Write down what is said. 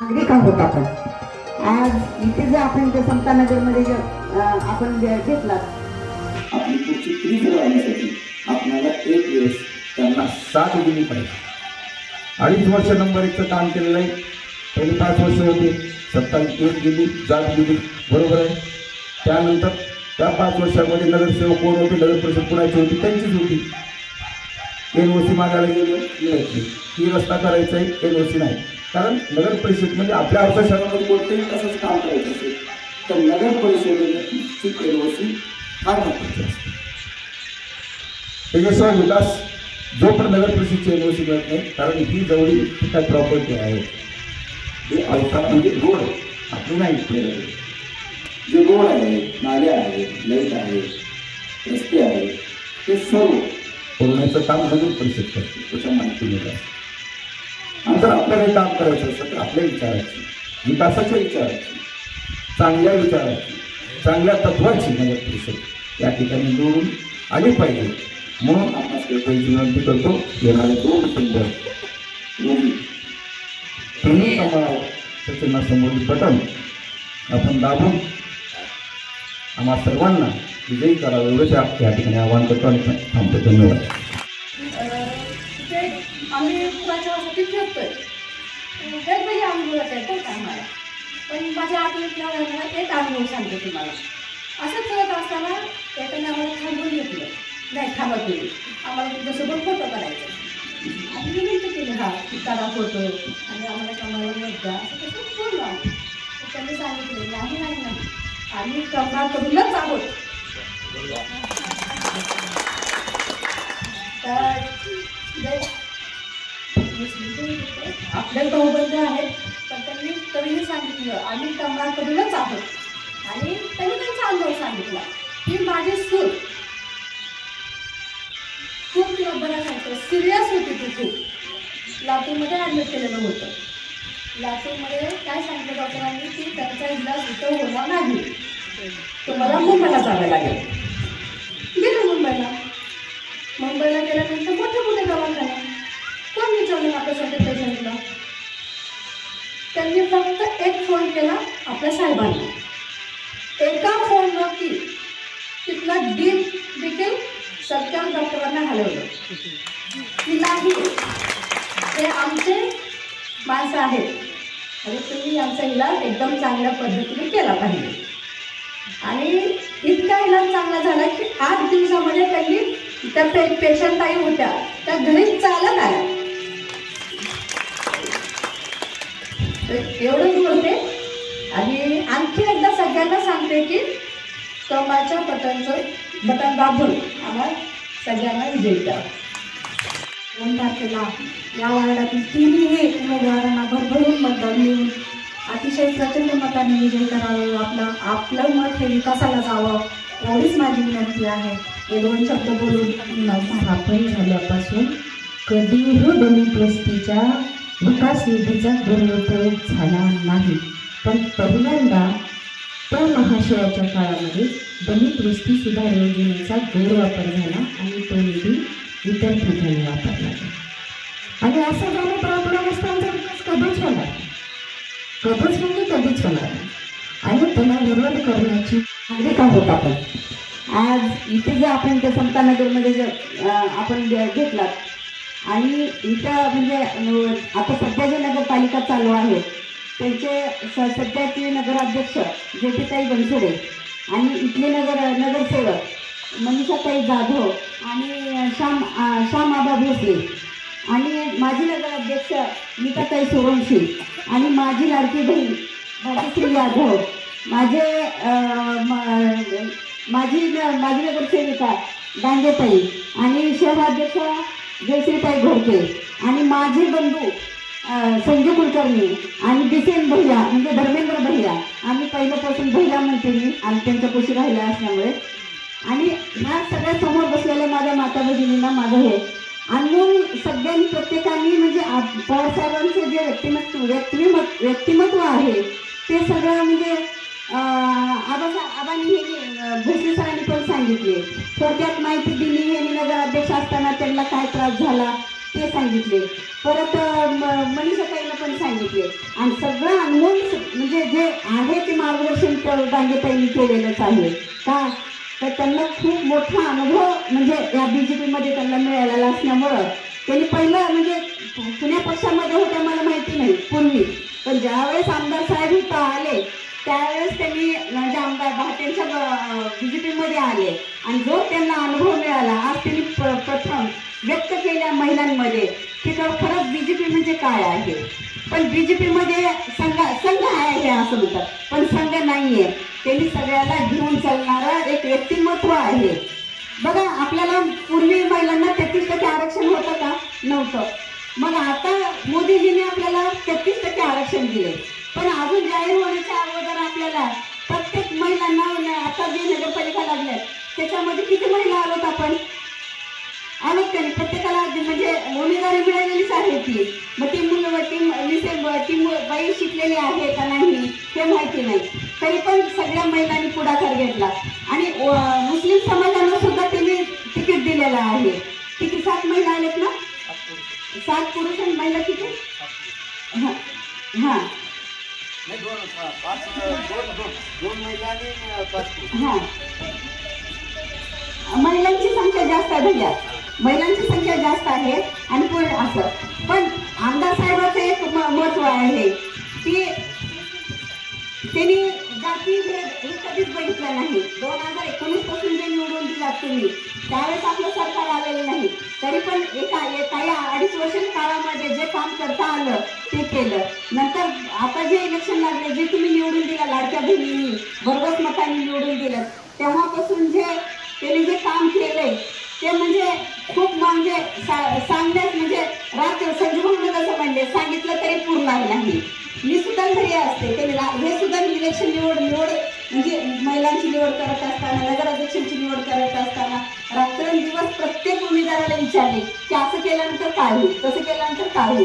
नागरिक आहोत आपण? आज इथे जर आपण त्या समतानगरमध्ये जर आपण जे घेतलात. आपली पुढची पिढी जर आणण्यासाठी आपल्याला एक वेळेस त्यांना साथ दिली पाहिजे. अडीच वर्ष नंबर एकचं काम केलेलं आहे. पहिले पाच वर्ष होते सत्ता एक गेली जात गेली बरोबर आहे. त्यानंतर त्या पाच वर्षामध्ये नगरसेवक कोण होते नगर परिषद कुणाची होती त्यांचीच होती. एन ओ सी मागायला गेलो ही रस्ता करायचा आहे एन ओ सी नाही. कारण नगर परिषद म्हणजे आपल्या आमच्या शहरामध्ये कोणतेही तसंच काम करायचं असेल. तर नगर परिषदेची एन ओ फार महत्वाची असते. त्याच्याशिवाय विकास जोपर्यंत नगर परिषदची एनओसी मिळत नाही कारण ही जवळी काय प्रॉपर्टी आहे. हे अवकाश म्हणजे रोड. आपण नाही केलेलं जे रोड आहे नाले आहेत लाइट आहे रस्ते आहेत ते सर्व बोलण्याचं काम नगर परिषद करते. त्याच्या माहिती मिळत आणि जर आपल्याला हे काम करायचं असेल तर आपल्या विचाराची विकासाच्या विचाराची चांगल्या विचाराची चांगल्या तत्वाची नगर परिषद या ठिकाणी निवडून आली पाहिजे. म्हणून आपण शेतकऱ्याची विनंती करतो येणारे दोन सुंदर तुम्ही तिन्ही कमळावर समोरील बटन आपण दाबून आम्हा सर्वांना विजयी करावं एवढंच या ठिकाणी आवाहन करतो आणि थांबतो. धन्यवाद. आम्ही प्रचारासाठी फिरतोय वेगवेगळे अनुभव येतात बरं का आम्हाला. पण माझ्या आठवणीतला राहणारा एक अनुभव सांगते तुम्हाला. असं करत असताना त्याच्याने आम्हाला थांबून घेतलं. नाही थांबा तुम्ही आम्हाला तुमच्यासोबत फोटो करायचं आणि मी विनंती केली. हा की फोटो. आणि आम्हाला कमाला येत असं कसं बोललो आम्ही. त्यांनी सांगितलं नाही नाही नाही. आम्ही करूनच आहोत. तर आपल्याला आपले भाऊबंद आहेत पण त्यांनी तरीही सांगितलं. आम्ही कमळाकडूनच आहोत. आणि त्यांनी त्यांचा अनुभव सांगितला. की माझी सूर. खूप तिला बरं सांगतो सिरियस होती ती खूप लातूरमध्ये ॲडमिट केलेलं होतं. लातूरमध्ये काय सांगितलं डॉक्टरांनी? की त्यांचा इलाज इथं होणार नाही. तुम्हाला मुंबईला जावं लागेल. गेलं मुंबईला. मुंबईला गेल्यानंतर मोठे मोठे दवाखाने कोण विचारलं आपल्यासाठी पेशंटला त्यांनी फक्त एक फोन केला आपल्या साहेबांना. एका फोनवरती तिथला डील देखील सरकार डॉक्टरांना हलवलं. की नाही ते आमचे माणसं आहेत. आणि तुम्ही यांचा इलाज एकदम चांगल्या पद्धतीने केला पाहिजे. आणि इतका इलाज चांगला झाला की आठ दिवसामध्ये त्यांनी त्या पे पेशंट आई होत्या त्या घरीच चालत आल्या. एवढंच बोलते. आणि आणखी एकदा सगळ्यांना सांगते की कमळच्या बटनचं बटन दाबून आम्हाला सगळ्यांना विजयी करा दोन तारखेला या वार्डातील तिन्ही उमेदवारांना भरभरून मतदान मिळून अतिशय प्रचंड मताने विजय करावे. आपलं आपलं मत हे विकासाला जावं एवढीच माझी विनंती आहे. हे दोन शब्द बोलून स्थापन झाल्यापासून कधीही दलित वस्तीच्या विकास निधीचा दुरुपयोग झाला नाही. पण पहिल्यांदा त्या महाशयाच्या काळामध्ये दलित वस्ती सुधार योजनेचा गैरवापर झाला आणि तो निधी इतर ठिकाणी वापरला. आणि असं झालं तर आपल्या वस्त्यांचा विकास कधीच होणार कधीच म्हणजे कधीच होणार नाही. आणि त्याला विरोध करण्याची नागरिक आहोत आपण आज इथे जर आपण त्या समतानगरमध्ये जर आपण जे- घेतलात आणि इथं म्हणजे आता सध्या जे नगरपालिका चालू आहे त्यांचे स सध्याचे नगराध्यक्ष ज्योतिताई बनसोडे आणि इथले नगर नगरसेवक मनीषाताई जाधव आणि श्याम श्याम आबा भोसले आणि माजी नगराध्यक्ष नीताताई सोरंशी आणि माझी लाडकी बहीण भाग्यश्री यादव. माझे म- माझी न- माझी नगरसेविका डांगेताई आणि शहराध्यक्ष जयश्रीताई घोडके आणि माझे बंधू संजय कुलकर्णी आणि दिसेन भैया म्हणजे धर्मेंद्र भैया. आम्ही पहिल्यापासून भैया म्हणते मी आणि त्यांच्यापाशी राहिल्या असल्यामुळे. आणि ह्या सगळ्या समोर बसलेल्या माझ्या माता भगिनींना माझं हे. अनमोल सगळ्यांनी प्रत्येकाने म्हणजे आप- पवारसाहेबांचं जे व्यक्तिमत्व व्यक्तिमत व्यक्तिमत्व आहे ते सगळं म्हणजे आबा आबांनी हे भोसले सरांनी पण सांगितले. थोडक्यात माहिती दिली हे नगराध्यक्ष असताना त्यांना काय त्रास झाला ते सांगितले. परत मनीषा ताईला पण सांगितले. आणि सगळं अनमोल म्हणजे जे आहे ते मार्गदर्शन क- केलेलंच आहे. का? तर त्यांना खूप मोठा अनुभव म्हणजे या बी जे पीमध्ये त्यांना मिळालेला असल्यामुळं. त्यांनी पहिलं म्हणजे पुण्या पक्षामध्ये होत्या मला माहिती नाही पूर्वी. पण ज्यावेळेस आमदार साहेब होता त्यावेळेस त्यांनी म्हणजे आमदार भारतीयांच्या बी जे पीमध्ये आले. आणि जो त्यांना अनुभव मिळाला आज त्यांनी प्रथम व्यक्त केल्या महिलांमध्ये की तर खरंच बी जे पी म्हणजे काय आहे? पण बी जे पीमध्ये संघ संघ आहे असं म्हणतात. पण संघ नाही आहे त्यांनी सगळ्याला घेऊन चालणारं एक व्यक्तिमत्व आहे. बघा आपल्याला पूर्वी महिलांना तेहतीस टक्के आरक्षण होतं का? नव्हतं. मग आता मोदीजीने आपल्याला तेहतीस टक्के आरक्षण दिले पण अजून जाहीर होण्याच्या अगोदर आपल्याला प्रत्येक महिलांना आता जे नगरपालिका लागल्या त्याच्यामध्ये किती महिला आलोत आपण? आलोत त्यांनी प्रत्येकाला म्हणजे उमेदवारी मिळालेलीच आहे ती मग ती मुलं ती विषय ती मु- बाई शिकलेली आहे का नाही हे माहिती नाही. तरी पण सगळ्या महिलांनी पुढाकार घेतला. आणि मुस्लिम समाजाला सुद्धा त्यांनी तिकीट दिलेलं आहे. किती सात महिला आलेत ना? सात पुरुष आणि महिला किती? हां महिलांची संख्या जास्त आहे भैया. महिलांची संख्या जास्त आहे आणि पुढे असं. पण आमदार साहेबाचं एक म- महत्त्व आहे की त्यांनी जाती हे कधीच बघितलं नाही. दोन हजार एकोणीसपासून जे निवडून दिलात तुम्ही त्यावेळेस आपलं सरकार आलेलं नाही. तरी पण एका एका या अडीच वर्ष काळामध्ये जे काम करता आलं ते केलं. नंतर आता जे इलेक्शन लागले जे तुम्ही निवडून दिला लाडक्या बहिणींनी बरोबर मतांनी निवडून दिलं तेव्हापासून जे त्यांनी जे काम केलंय ते म्हणजे खूप म्हणजे सा- सांगण्यात म्हणजे रात्र संजू भाऊनं कसं म्हणले सांगितलं तरी पूर्ण नाही. मी सुद्धा घरी असते ते रा- हे सुद्धा इलेक्शन निवड निवड म्हणजे महिलांची निवड करत असताना नगराध्यक्षांची निवड करत असताना रात्रंदिवस प्रत्येक उमेदवाराला विचारले की असं केल्यानंतर काय होईल तसं केल्यानंतर काय होईल?